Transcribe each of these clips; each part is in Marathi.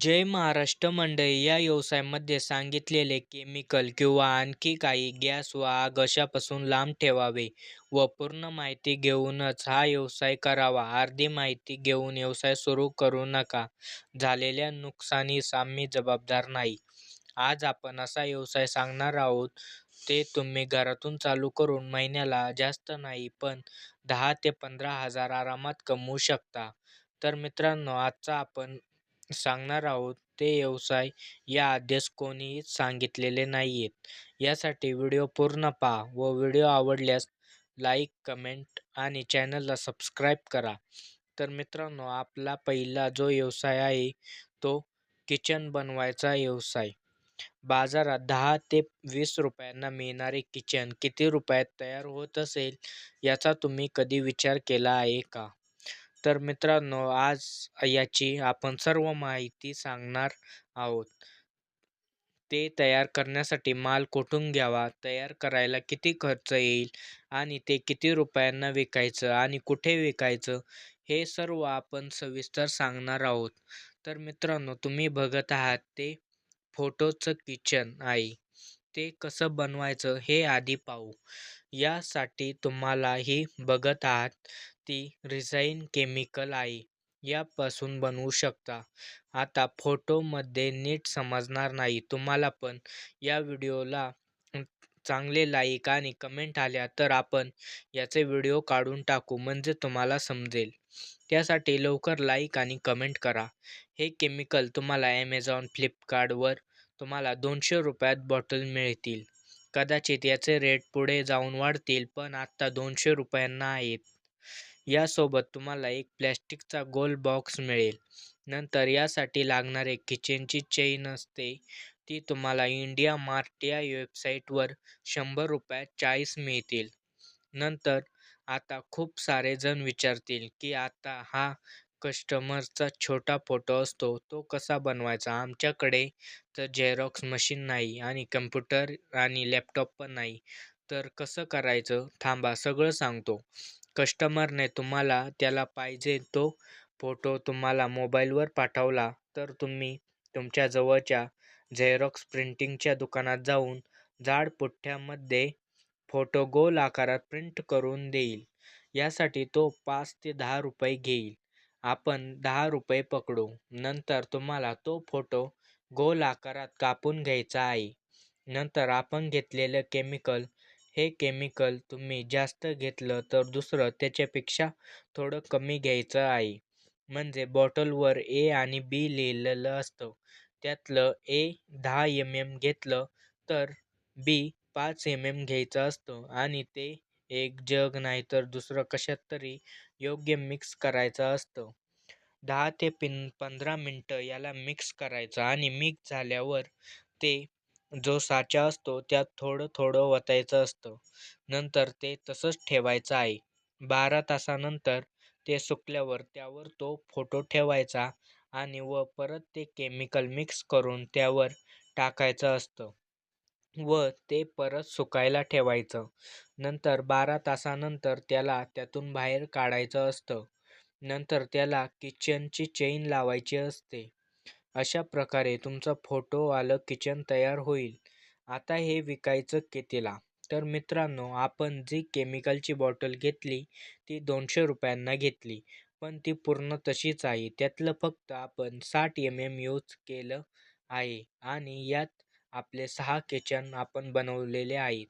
जय महाराष्ट्र मंडळी या व्यवसायामध्ये सांगितलेले केमिकल किंवा आणखी काही गॅस व आग अशापासून लांब ठेवावे व पूर्ण माहिती घेऊनच हा व्यवसाय करावा. अर्धी माहिती घेऊन व्यवसाय सुरू करू नका. झालेल्या नुकसानीस आम्ही जबाबदार नाही. आज आपण असा व्यवसाय सांगणार आहोत ते तुम्ही घरातून चालू करून महिन्याला जास्त नाही पण दहा ते पंधरा हजार आरामात कमवू शकता. तर मित्रांनो आजचा आपण सांगणार आहोत ते व्यवसाय या आधीच कोणीच सांगितलेले नाहीयेत. यासाठी व्हिडिओ पूर्ण पहा व व्हिडिओ आवडल्यास लाईक कमेंट आणि चॅनलला सबस्क्राईब करा. तर मित्रांनो आपला पहिला जो व्यवसाय आहे तो किचन बनवायचा व्यवसाय. बाजारात दहा ते वीस रुपयांना मिळणारे किचन किती रुपयात तयार होत असेल याचा तुम्ही कधी विचार केला आहे का? तर मित्रांनो आज याची आपण सर्व माहिती सांगणार आहोत. ते तयार करण्यासाठी माल कुठून घ्यावा तयार करायला किती खर्च येईल आणि ते किती रुपयांना विकायचं आणि कुठे विकायचं हे सर्व आपण सविस्तर सांगणार आहोत. तर मित्रांनो तुम्ही बघत आहात ते फोटोचं किचन आहे. ते कसं बनवायचं हे आधी पाहू. यासाठी तुम्हाला ही बघत आहात ती रिझाईन केमिकल आहे यापासून बनवू शकता. आता फोटोमध्ये नीट समजणार नाही तुम्हाला पण. या व्हिडिओला चांगले लाईक आणि कमेंट आल्या तर आपण याचे व्हिडिओ काढून टाकू म्हणजे तुम्हाला समजेल. त्यासाठी लवकर लाईक आणि कमेंट करा. हे केमिकल तुम्हाला ॲमेझॉन फ्लिपकार्टवर तुम्हाला दोनशे रुपयात बॉटल मिळतील. कदाचित याचे रेट पुढे जाऊन वाढतील पण आत्ता दोनशे रुपयांना आहेत. यासोबत तुम्हाला एक प्लॅस्टिकचा गोल बॉक्स मिळेल. नंतर यासाठी लागणारे किचनची चेन असते. ती तुम्हाला इंडिया मार्ट या वेबसाईटवर शंभर रुपयात चाळीस मिळतील. नंतर आता खूप सारे जण विचारतील की आता हा कस्टमरचा छोटा फोटो असतो तो कसा बनवायचा? आमच्याकडे तर झेरॉक्स मशीन नाही आणि कम्प्युटर आणि लॅपटॉप पण नाही. तर कसं करायचं? थांबा सगळं सांगतो. कस्टमरने तुम्हाला त्याला पाहिजे तो फोटो तुम्हाला मोबाईलवर पाठवला तर तुम्ही तुमच्या जवळच्या झेरॉक्स प्रिंटिंगच्या दुकानात जाऊन जाड पुठ्ठ्यामध्ये फोटो गोल आकारात प्रिंट करून देईल. यासाठी तो पाच ते दहा रुपये घेईल. आपण दहा रुपये पकडू. नंतर तुम्हाला तो फोटो गोल आकारात कापून घ्यायचा आहे. नंतर आपण घेतलेलं केमिकल हे केमिकल तुम्ही जास्त घेतलं तर दुसरं त्याच्यापेक्षा थोडं कमी घ्यायचं आहे. म्हणजे बॉटलवर ए आणि बी लिहिलेलं असतं. त्यातलं ए दहा एम एम घेतलं तर बी पाच एम एम घ्यायचं असतं आणि ते एक जग नाहीतर दुसरं कशात तरी योग्य मिक्स करायचं असतं. दहा ते पिन पंधरा मिनटं याला मिक्स करायचं आणि मिक्स झाल्यावर ते जो साचा असतो त्यात थोडं थोडं ओतायचं असतं. नंतर ते तसंच ठेवायचं आहे. बारा तासानंतर ते सुकल्यावर त्यावर तो फोटो ठेवायचा आणि व परत ते केमिकल मिक्स करून त्यावर टाकायचं असतं. व ते परत सुकायला ठेवायचं. नंतर बारा तासानंतर त्याला त्यातून बाहेर काढायचं असतं. नंतर त्याला किचनची चेन लावायची असते. अशा प्रकारे तुमचं फोटोवालं किचन तयार होईल. आता हे विकायचं कितीला तर मित्रांनो आपण जी केमिकलची बॉटल घेतली ती दोनशे रुपयांना घेतली. पण ती पूर्ण तशीच आहे. त्यातलं फक्त आपण साठ एम एम यूज केलं आहे. आणि यात आपले सहा किचन आपण बनवलेले आहेत.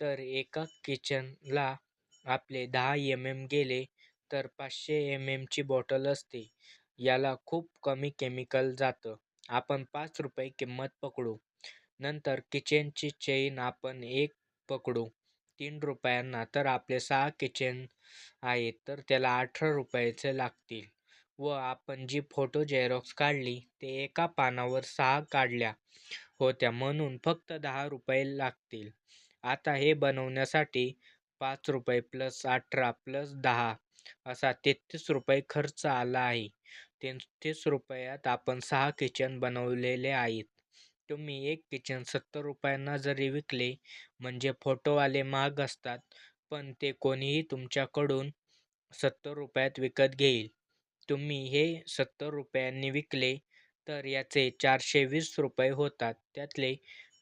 तर एका किचनला आपले दहा एम एम गेले तर पाचशे एम एमची बॉटल असते. याला खूप कमी केमिकल जातं. आपण पाच रुपये किंमत पकडू. नंतर किचनची चेन आपण एक पकडू. तीन रुपयांना तर आपले सहा किचन आहेत तर त्याला अठरा रुपयाचे लागतील. व आपण जी फोटो झेरॉक्स काढली ते एका पानावर सहा काढल्या. होत्या म्हणून फक्त दहा रुपये लागतील. आता हे बनवण्यासाठी पाच रुपये प्लस अठरा प्लस दहा असा तेहतीस रुपये खर्च आला आहे. तेहतीस रुपयात आपण सहा किचन बनवलेले आहेत. तुम्ही एक किचन सत्तर रुपयांना जरी विकले म्हणजे फोटोवाले महाग असतात पण ते कोणीही तुमच्याकडून सत्तर रुपयात विकत घेईल. तुम्ही हे सत्तर रुपयांनी विकले तर याचे चारशे वीस रुपये होतात. त्यातले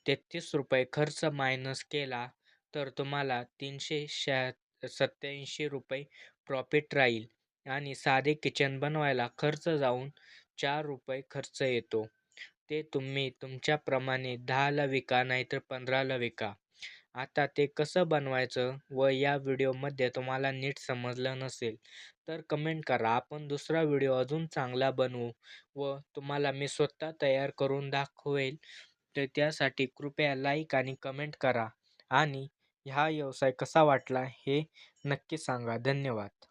तेहतीस रुपये खर्च मायनस केला तर तुम्हाला तीनशे शहा सत्याऐंशी रुपये प्रॉफिट राहील आणि साधे किचन बनवायला खर्च जाऊन चार रुपये खर्च येतो. ते तुम्ही तुमच्याप्रमाणे दहाला विका नाहीतर पंधराला विका. आता ते कसं बनवायचं व या व्हिडिओमध्ये तुम्हाला नीट समजलं नसेल तर कमेंट करा. आपण दुसरा व्हिडिओ अजून चांगला बनवू व तुम्हाला मी स्वतः तयार करून दाखवेल. तर त्यासाठी कृपया लाईक आणि कमेंट करा. आणि हा व्यवसाय कसा वाटला हे नक्की सांगा. धन्यवाद.